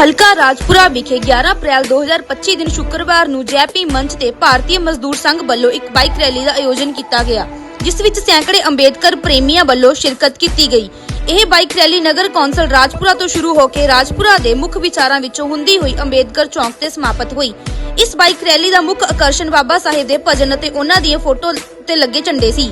ਹਲਕਾ ਰਾਜਪੁਰਾ ਵਿਖੇ 11 ਅਪ੍ਰੈਲ 2025 ਦਿਨ ਸ਼ੁੱਕਰਵਾਰ ਨੂੰ ਜੈਪੀ ਮੰਚ ਤੇ ਭਾਰਤੀ ਮਜ਼ਦੂਰ ਸੰਘ ਵੱਲੋਂ ਇੱਕ ਬਾਈਕ ਰੈਲੀ ਦਾ ਆਯੋਜਨ ਕੀਤਾ ਗਿਆ, ਜਿਸ ਵਿੱਚ ਸੈਂਕੜੇ ਅੰਬੇਦਕਰ ਪ੍ਰੇਮੀਆਂ ਵੱਲੋਂ ਸ਼ਿਰਕਤ ਕੀਤੀ ਗਈ। ਇਹ ਬਾਈਕ ਰੈਲੀ ਨਗਰ ਕੌਂਸਲ ਰਾਜਪੁਰਾ ਤੋਂ ਸ਼ੁਰੂ ਹੋ ਕੇ ਰਾਜਪੁਰਾ ਦੇ ਮੁੱਖ ਵਿਚਾਰਾਂ ਵਿੱਚੋਂ ਹੁੰਦੀ ਹੋਈ ਅੰਬੇਦਕਰ ਚੌਂਕ ਤੇ ਸਮਾਪਤ ਹੋਈ। ਇਸ ਬਾਈਕ ਰੈਲੀ ਦਾ ਮੁੱਖ ਆਕਰਸ਼ਣ ਬਾਬਾ ਸਾਹਿਬ ਦੇ ਭਜਨ ਅਤੇ ਉਹਨਾਂ ਦੀਆਂ ਫੋਟੋ ਤੇ ਲੱਗੇ ਝੰਡੇ ਸੀ।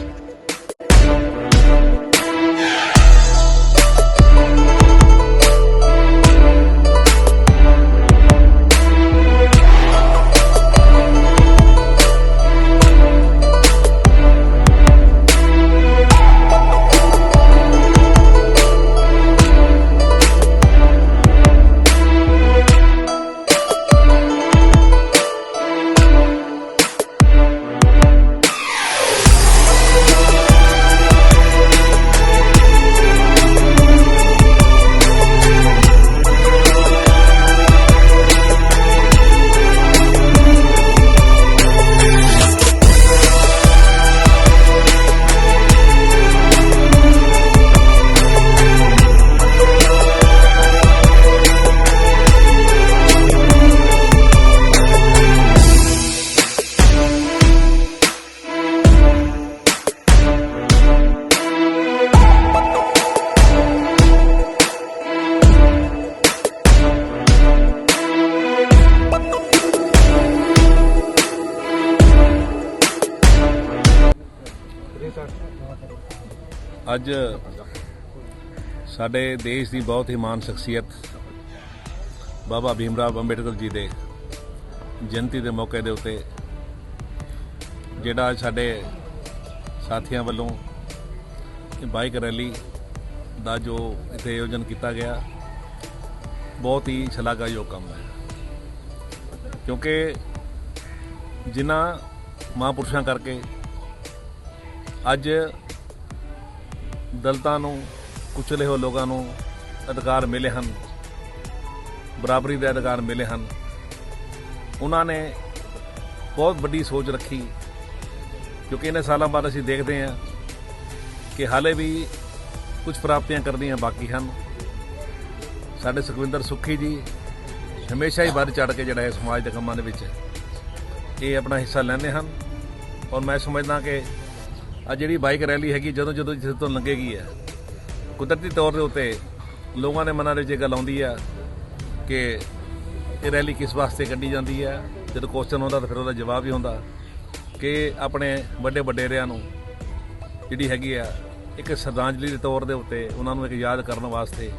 ਅੱਜ ਸਾਡੇ ਦੇਸ਼ ਦੀ ਬਹੁਤ ਹੀ ਮਾਨ ਸ਼ਖਸੀਅਤ ਬਾਬਾ ਭੀਮਰਾਵ ਅੰਬੇਡਕਰ ਜੀ ਦੇ ਜਯੰਤੀ ਦੇ ਮੌਕੇ ਦੇ ਉੱਤੇ ਜਿਹੜਾ ਸਾਡੇ ਸਾਥੀਆਂ ਵੱਲੋਂ ਬਾਈਕ ਰੈਲੀ ਦਾ ਜੋ ਇੱਥੇ ਆਯੋਜਨ ਕੀਤਾ ਗਿਆ, ਬਹੁਤ ਹੀ ਸ਼ਲਾਘਾਯੋਗ ਕੰਮ ਹੈ। ਕਿਉਂਕਿ ਜਿਨ੍ਹਾਂ ਮਹਾਂਪੁਰਸ਼ਾਂ ਕਰਕੇ ਅੱਜ ਦਲਤਾਂ ਨੂੰ, ਕੁਚਲੇ ਹੋ ਲੋਕਾਂ ਨੂੰ ਅਧਿਕਾਰ ਮਿਲੇ ਹਨ। ਬਰਾਬਰੀ ਦੇ ਅਧਿਕਾਰ ਮਿਲੇ ਹਨ। ਉਹਨਾਂ ਨੇ ਬਹੁਤ ਵੱਡੀ ਸੋਚ ਰੱਖੀ, ਕਿਉਂਕਿ ਇਹਨੇ ਸਾਲਾਂ ਬਾਅਦ ਅਸੀਂ ਦੇਖਦੇ ਹਾਂ ਕਿ ਹਾਲੇ ਵੀ ਕੁਝ ਪ੍ਰਾਪਤੀਆਂ ਕਰਨੀਆਂ ਬਾਕੀ ਹਨ। ਸਾਡੇ ਸੁਖਵਿੰਦਰ ਸੁੱਖੀ ਜੀ ਹਮੇਸ਼ਾ ਹੀ ਵੱਧ ਚੜ ਕੇ ਜਿਹੜਾ ਹੈ ਸਮਾਜ ਦੇ ਕੰਮਾਂ ਦੇ ਵਿੱਚ ਇਹ ਆਪਣਾ ਹਿੱਸਾ ਲੈਂਦੇ ਹਨ। ਔਰ ਮੈਂ ਸਮਝਦਾ ਕਿ ਆ ਜਿਹੜੀ ਬਾਈਕ ਰੈਲੀ ਹੈਗੀ, ਜਦੋਂ ਜਦੋਂ ਜਿਸ ਤੋਂ ਲੰਘੇਗੀ ਹੈ। ਕੁਦਰਤੀ ਤੌਰ ਦੇ ਉੱਤੇ ਲੋਕਾਂ ਦੇ ਮਨਾਂ ਦੇ ਵਿੱਚ ਇਹ ਗੱਲ ਆਉਂਦੀ ਆ ਕਿ ਇਹ ਰੈਲੀ ਕਿਸ ਵਾਸਤੇ ਕੱਢੀ ਜਾਂਦੀ ਹੈ? ਜਦੋਂ ਕੁਐਸਚਨ ਹੁੰਦਾ ਤਾਂ ਫਿਰ ਉਹਦਾ ਜਵਾਬ ਹੀ ਹੁੰਦਾ ਕਿ ਆਪਣੇ ਵੱਡੇ ਵਡੇਰਿਆਂ ਨੂੰ ਜਿਹੜੀ ਹੈਗੀ ਆ, ਇੱਕ ਸ਼ਰਧਾਂਜਲੀ ਦੇ ਤੌਰ ਦੇ ਉੱਤੇ ਉਹਨਾਂ ਨੂੰ ਇੱਕ ਯਾਦ ਕਰਨ ਵਾਸਤੇ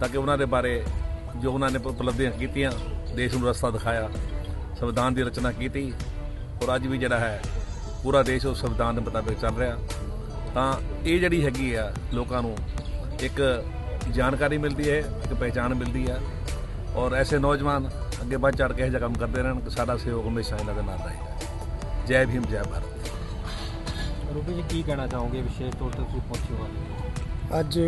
ਤਾਂ ਕਿ ਉਹਨਾਂ ਦੇ ਬਾਰੇ ਜੋ ਉਹਨਾਂ ਨੇ ਉਪਲਬਧੀਆਂ ਕੀਤੀਆਂ, ਦੇਸ਼ ਨੂੰ ਰਸਤਾ ਦਿਖਾਇਆ, ਸੰਵਿਧਾਨ ਦੀ ਰਚਨਾ ਕੀਤੀ ਔਰ ਅੱਜ ਵੀ ਜਿਹੜਾ ਹੈ ਪੂਰਾ ਦੇਸ਼ ਉਸ ਸੰਵਿਧਾਨ ਦੇ ਮੁਤਾਬਿਕ ਚੱਲ ਰਿਹਾ। ਤਾਂ ਇਹ ਜਿਹੜੀ ਹੈਗੀ ਆ ਲੋਕਾਂ ਨੂੰ ਇੱਕ ਜਾਣਕਾਰੀ ਮਿਲਦੀ ਹੈ ਇੱਕ ਪਹਿਚਾਣ ਮਿਲਦੀ ਹੈ ਔਰ ਐਸੇ ਨੌਜਵਾਨ ਅੱਗੇ ਵੱਧ ਚੜ ਕੇ ਇਹ ਜਿਹਾ ਕੰਮ ਕਰਦੇ ਰਹਿਣ ਕਿ ਸਾਡਾ ਸਹਿਯੋਗ ਹਮੇਸ਼ਾ ਇਹਨਾਂ ਦੇ ਨਾਲ ਰਹੇਗਾ। ਜੈ ਭੀਮ ਜੈ ਭਾਰਤ। ਰੂਪੀ ਜੀ ਕੀ ਕਹਿਣਾ ਚਾਹੋਗੇ? ਵਿਸ਼ੇਸ਼ ਤੌਰ ਤੇ ਤੁਸੀਂ ਪਹੁੰਚੇ ਹੋ ਅੱਜ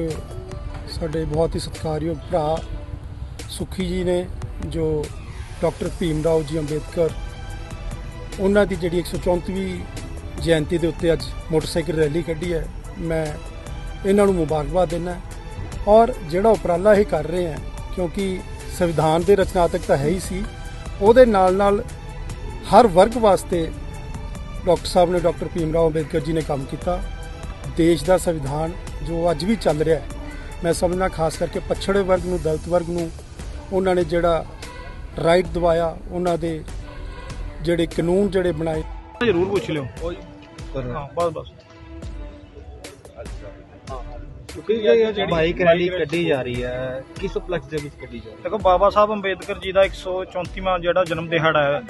ਸਾਡੇ ਬਹੁਤ ਹੀ ਸਤਿਕਾਰਯੋਗ ਭਰਾ ਸੁਖੀ ਜੀ ਨੇ ਜੋ ਡਾਕਟਰ ਭੀਮ ਰਾਓ ਜੀ ਅੰਬੇਦਕਰ ਉਹਨਾਂ ਦੀ ਜਿਹੜੀ 134ਵੀਂ ਜਯੰਤੀ ਦੇ ਉੱਤੇ ਅੱਜ ਮੋਟਰਸਾਈਕਲ ਰੈਲੀ ਕੱਢੀ ਹੈ। ਮੈਂ ਇਹਨਾਂ ਨੂੰ ਮੁਬਾਰਕਬਾਦ ਦਿੰਦਾ ਔਰ ਜਿਹੜਾ ਉਪਰਾਲਾ ਇਹ ਕਰ ਰਹੇ ਹੈ, ਕਿਉਂਕਿ ਸੰਵਿਧਾਨ ਦੇ ਰਚਨਾਤਕ ਤਾਂ ਹੈ ਹੀ ਸੀ, ਉਹਦੇ ਨਾਲ ਨਾਲ ਹਰ ਵਰਗ ਵਾਸਤੇ ਡਾਕਟਰ ਸਾਹਿਬ ਨੇ ਡਾਕਟਰ ਭੀਮ ਰਾਓ ਅੰਬੇਦਕਰ ਜੀ ਨੇ ਕੰਮ ਕੀਤਾ। ਦੇਸ਼ ਦਾ ਸੰਵਿਧਾਨ ਜੋ ਅੱਜ ਵੀ ਚੱਲ ਰਿਹਾ ਹੈ, ਮੈਂ ਸਮਝਣਾ ਖਾਸ ਕਰਕੇ ਪਛੜੇ ਵਰਗ ਨੂੰ, ਦਲਿਤ ਵਰਗ ਨੂੰ, ਉਹਨਾਂ ਨੇ ਜਿਹੜਾ ਰਾਈਟ ਦਵਾਇਆ, ਉਹਨਾਂ ਦੇ ਜਿਹੜੇ ਕਾਨੂੰਨ ਜਿਹੜੇ ਬਣਾਏ ਜ਼ਰੂਰ ਪੁੱਛ ਲਿਓ। ਹਾਂ ਬਸ ਬਸ। ਬਾਈਕ ਰੈਲੀ ਕੱਢੀ ਜਾ ਰਹੀ ਹੈ ਕਿਸ ਉਪਲਕਸ਼ ਦੇ ਵਿੱਚ ਕੱਢੀ ਜਾ ਰਹੀ ਦੇਖੋ ਬਾਬਾ ਸਾਹਿਬ ਅੰਬੇਦਕਰ ਜੀ ਦਾ 134ਵਾਂ ਜਿਹੜਾ ਜਨਮ ਦਿਹਾੜਾ ਹੈ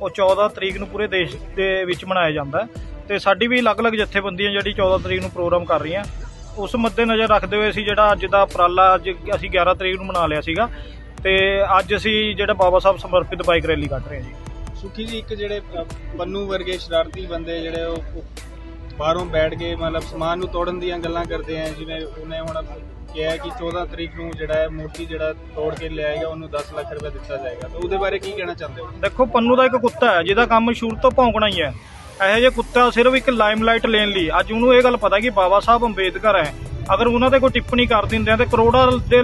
ਉਹ 14 ਤਰੀਕ ਨੂੰ ਪੂਰੇ ਦੇਸ਼ ਦੇ ਵਿੱਚ ਮਨਾਇਆ ਜਾਂਦਾ ਹੈ। ਤੇ ਸਾਡੀ ਵੀ ਅਲੱਗ-ਅਲੱਗ ਜਥੇਬੰਦੀਆਂ ਜਿਹੜੀ 14 ਤਰੀਕ ਨੂੰ ਪ੍ਰੋਗਰਾਮ ਕਰ ਰਹੀਆਂ। ਉਸ ਮੱਦੇ ਨਜ਼ਰ ਰੱਖਦੇ ਹੋਏ ਅਸੀਂ ਜਿਹੜਾ ਅੱਜ ਦਾ ਉਪਰਾਲਾ ਅੱਜ ਅਸੀਂ 11 ਤਰੀਕ ਨੂੰ ਮਨਾ ਲਿਆ ਸੀਗਾ। ਤੇ ਅੱਜ ਅਸੀਂ ਜਿਹੜਾ ਬਾਬਾ ਸਾਹਿਬ ਸਮਰਪਿਤ ਬਾਈਕ ਰੈਲੀ ਕੱਢ ਰਹੇ ਹਾਂ ਜੀ। ਸੁਖੀ ਜੀ ਇੱਕ ਜਿਹੜੇ ਅ, ਪੰਨੂ ਵਰਗੇ ਸ਼ਰਾਰਤੀ ਬੰਦੇ ਜਿਹੜੇ ਉਹ ਉਹ ਬਾਹਰੋਂ ਬੈਠ ਕੇ ਮਤਲਬ ਸਮਾਨ ਨੂੰ ਤੋੜਨ ਦੀਆਂ ਗੱਲਾਂ ਕਰਦੇ ਆ ਜਿਵੇਂ ਉਹਨੇ ਹੁਣ ਕਿਹਾ ਕਿ 14 ਤਰੀਕ ਨੂੰ ਜਿਹੜਾ ਹੈ ਮੂਰਤੀ ਜਿਹੜਾ ਤੋੜ ਕੇ ਲਿਆਏਗਾ ਉਹਨੂੰ 10 ਲੱਖ ਰੁਪਏ ਦਿੱਤਾ ਜਾਏਗਾ। ਤਾਂ ਉਹਦੇ ਬਾਰੇ ਕੀ ਕਹਿਣਾ ਚਾਹੁੰਦੇ ਹੋ? ਦੇਖੋ ਪੰਨੂ ਦਾ ਇੱਕ ਕੁੱਤਾ ਹੈ ਜਿਹਦਾ ਕੰਮ ਸ਼ੁਰੂ ਤੋਂ ਭੌਂਕਣਾ ਹੀ ਹੈ। ਇਹੋ ਜਿਹੇ ਕੁੱਤਾ ਸਿਰਫ ਇੱਕ ਲਾਈਮਲਾਈਟ ਲੈਣ ਲਈ। ਅੱਜ ਉਹਨੂੰ ਇਹ ਗੱਲ ਪਤਾ ਕਿ ਬਾਬਾ ਸਾਹਿਬ ਅੰਬੇਦਕਰ ਹੈ। ਅਗਰ ਉਹਨਾਂ ਤੇ ਕੋਈ ਟਿੱਪਣੀ ਕਰ ਦਿੰਦੇ ਆ ਤੇ ਕਰੋੜਾਂ ਦੇ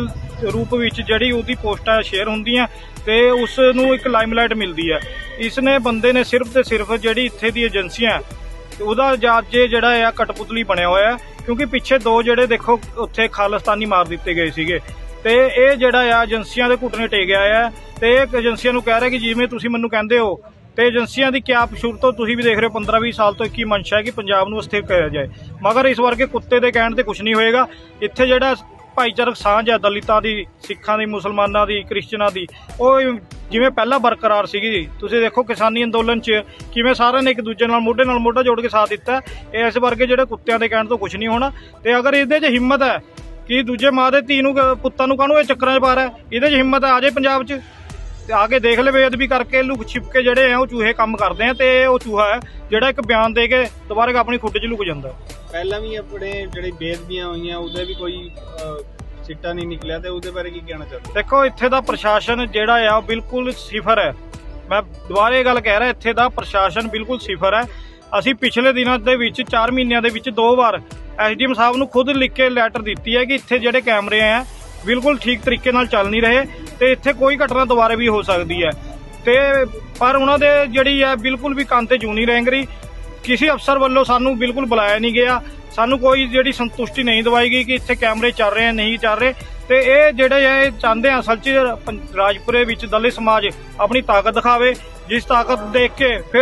ਰੂਪ ਵਿੱਚ ਜਿਹੜੀ ਉਹਦੀ ਪੋਸਟਾਂ ਸ਼ੇਅਰ ਹੁੰਦੀਆਂ ਤੇ ਉਸ ਨੂੰ ਇੱਕ ਲਾਈਮਲਾਈਟ ਮਿਲਦੀ ਹੈ। ਇਸ ਨੇ ਬੰਦੇ ਨੇ ਸਿਰਫ ਤੇ ਸਿਰਫ ਜਿਹੜੀ ਇੱਥੇ ਦੀ ਏਜੰਸੀਆਂ, ਉਹਦਾ ਜੱਜ ਜਿਹੜਾ ਆ ਕਟਪੁਤਲੀ ਬਣਿਆ ਹੋਇਆ ਕਿਉਂਕਿ ਪਿੱਛੇ ਦੋ ਜਿਹੜੇ ਦੇਖੋ ਉੱਥੇ ਖਾਲਿਸਤਾਨੀ ਮਾਰ ਦਿੱਤੇ ਗਏ ਸੀਗੇ। ਤੇ ਇਹ ਜਿਹੜਾ ਆ ਏਜੰਸੀਆਂ ਦੇ ਘੁੱਟਨੇ ਟੇਕਿਆ ਆ, ਤੇ ਇਹ ਏਜੰਸੀਆਂ ਨੂੰ ਕਹਿ ਰਿਹਾ ਕਿ ਜਿਵੇਂ ਤੁਸੀਂ ਮੈਨੂੰ ਕਹਿੰਦੇ ਹੋ ਤੇ ਏਜੰਸੀਆਂ ਦੀ ਕਿਆ ਸ਼ੁਰੂ ਤੋਂ ਤੁਸੀਂ ਵੀ ਦੇਖ ਰਹੇ ਹੋ 15-20 ਸਾਲ ਤੋਂ ਇੱਕ ਹੀ ਮਨਸ਼ਾ ਹੈ ਕਿ ਪੰਜਾਬ ਨੂੰ ਅਸਥਿਰ ਕਰਿਆ ਜਾਏ। ਮਗਰ ਇਸ ਵਰਗੇ ਕੁੱਤੇ ਦੇ ਕਹਿਣ ਤੇ ਕੁਝ ਨਹੀਂ ਹੋਏਗਾ। ਇੱਥੇ ਜਿਹੜਾ ਭਾਈਚਾਰਕ ਸਾਂਝ ਹੈ, ਦਲਿਤਾਂ ਦੀ, ਸਿੱਖਾਂ ਦੀ, ਮੁਸਲਮਾਨਾਂ ਦੀ, ਕ੍ਰਿਸਚਨਾਂ ਦੀ, ਉਹ ਜਿਵੇਂ ਪਹਿਲਾਂ ਬਰਕਰਾਰ ਸੀਗੀ। ਤੁਸੀਂ ਦੇਖੋ ਕਿਸਾਨੀ ਅੰਦੋਲਨ 'ਚ ਕਿਵੇਂ ਸਾਰਿਆਂ ਨੇ ਇੱਕ ਦੂਜੇ ਨਾਲ ਮੋਢੇ ਨਾਲ ਮੋਢਾ ਜੋੜ ਕੇ ਸਾਥ ਦਿੱਤਾ। ਹੈ। ਇਸ ਵਰਗੇ ਜਿਹੜੇ ਕੁੱਤਿਆਂ ਦੇ ਕਹਿਣ ਤੋਂ ਕੁਝ ਨਹੀਂ ਹੋਣਾ। ਤੇ ਅਗਰ ਇਹਦੇ 'ਚ ਹਿੰਮਤ ਹੈ ਕਿ ਦੂਜੇ ਮਾਂ ਦੇ ਧੀ ਨੂੰ ਕ- ਪੁੱਤਾਂ ਨੂੰ ਕਾਹਨੂੰ ਇਹ ਚੱਕਰਾਂ 'ਚ ਪਾ ਰਿਹਾ ਇਹਦੇ 'ਚ ਹਿੰਮਤ ਆ ਜਾਏ ਪੰਜਾਬ 'ਚ? ਤੇ ਆ ਕੇ ਦੇਖ ਲੈ ਬੇਅਦਬੀ ਕਰਕੇ ਲੁਕ ਛਿਪ ਕੇ ਜਿਹੜੇ ਆ ਉਹ ਚੂਹੇ ਕੰਮ ਕਰਦੇ ਆ ਤੇ ਉਹ ਚੂਹਾ ਹੈ ਜਿਹੜਾ ਇੱਕ ਬਿਆਨ ਦੇ ਕੇ ਦੁਬਾਰਾ ਆਪਣੀ ਖੁੱਡ 'ਚ ਲੁਕ ਜਾਂਦਾ। ਪਹਿਲਾਂ ਵੀ ਆਪਣੇ ਜਿਹੜੇ ਬੇਦਬੀਆਂ ਹੋਈਆਂ ਉਹਦੇ ਵੀ ਕੋਈ ਸਿੱਟਾ ਨਹੀਂ ਨਿਕਲਿਆ ਤੇ ਉਹਦੇ ਬਾਰੇ ਕੀ ਕਹਿਣਾ ਚਾਹੁੰਦੇ? ਦੇਖੋ ਇੱਥੇ ਦਾ ਪ੍ਰਸ਼ਾਸਨ ਜਿਹੜਾ ਆ ਉਹ ਬਿਲਕੁਲ ਸਿਫਰ ਹੈ। ਮੈਂ ਦੁਬਾਰਾ ਇਹ ਗੱਲ ਕਹਿ ਰਿਹਾ ਇੱਥੇ ਦਾ ਪ੍ਰਸ਼ਾਸਨ ਬਿਲਕੁਲ ਸਿਫਰ ਹੈ। ਅਸੀਂ ਪਿਛਲੇ ਦਿਨਾਂ ਦੇ ਵਿੱਚ 4 ਮਹੀਨਿਆਂ ਦੇ ਵਿੱਚ ਦੋ ਵਾਰ ਐਸਡੀਐਮ ਸਾਹਿਬ ਨੂੰ ਖੁਦ ਲਿਖ ਕੇ ਲੈਟਰ ਦਿੱਤੀ ਹੈ ਕਿ ਇੱਥੇ ਜਿਹੜੇ ਕੈਮਰੇ ਆ ਬਿਲਕੁਲ ਠੀਕ ਤਰੀਕੇ ਨਾਲ ਚੱਲ ਨਹੀਂ ਰਹੇ ਤੇ ਇੱਥੇ ਕੋਈ ਘਟਨਾ ਦੁਬਾਰਾ ਵੀ ਹੋ ਸਕਦੀ ਹੈ। ਤੇ ਪਰ ਉਹਨਾਂ ਦੇ ਜਿਹੜੀ ਹੈ ਬਿਲਕੁਲ ਵੀ ਕੰਨ ਤੇ ਜੂ ਨਹੀਂ ਰਹਿ ਰਹੀ ਕਿਸੇ ਅਫਸਰ ਵੱਲੋਂ ਸਾਨੂੰ ਬਿਲਕੁਲ ਬੁਲਾਇਆ ਨਹੀਂ ਗਿਆ। ਸਾਨੂੰ ਕੋਈ ਜਿਹੜੀ ਸੰਤੁਸ਼ਟੀ ਨਹੀਂ ਦਵਾਈ ਗਈ ਕਿ ਇੱਥੇ ਕੈਮਰੇ ਚੱਲ ਰਹੇ ਆ, ਨਹੀਂ ਚੱਲ ਰਹੇ। ਤੇ ਇਹ ਜਿਹੜੇ ਆ, ਇਹ ਚਾਹੁੰਦੇ ਆ ਅਸਲ 'ਚ ਪੰ- ਰਾਜਪੁਰੇ ਵਿੱਚ ਦਲਿਤ ਸਮਾਜ ਆਪਣੀ ਤਾਕਤ ਦਿਖਾਵੇ। ਜਿਸ ਤਾਕਤ ਦੇਖ ਕੇ ਫਿਰ